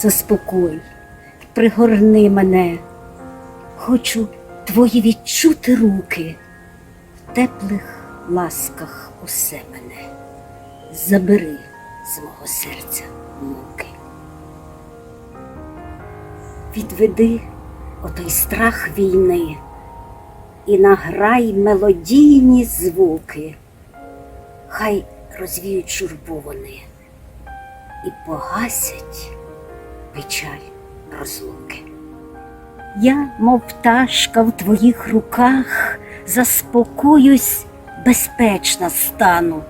заспокой, пригорни мене. Хочу твої відчути руки, в теплих ласках усе мене. Забери з мого серця муки. Відведи отой страх війни і награй мелодійні звуки. Хай розвіють журбу вони і погасять печаль розлуки. Я, мов пташка в твоїх руках, заспокоюсь, безпечна стану.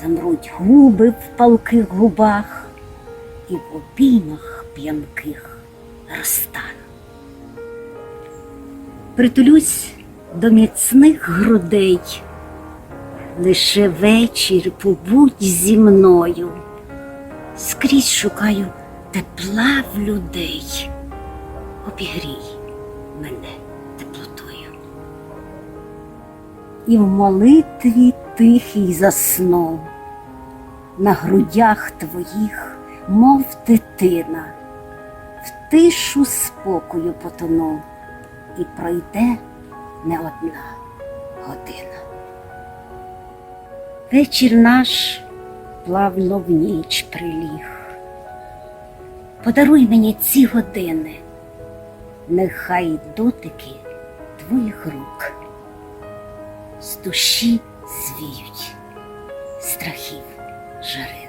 Замруть губи в палких губах і в обіймах п'янких розтану. Притулюсь до міцних грудей, лише вечір побудь зі мною, скрізь шукаю тепла в людей, обігрій мене теплотою. І в молитві тихій засну, на грудях твоїх, мов дитина, в тишу спокою потону, і пройде не одна година. Вечір наш плавно в ніч приліг. Подаруй мені ці години, нехай дотики твоїх рук з душі звіють страхів жари.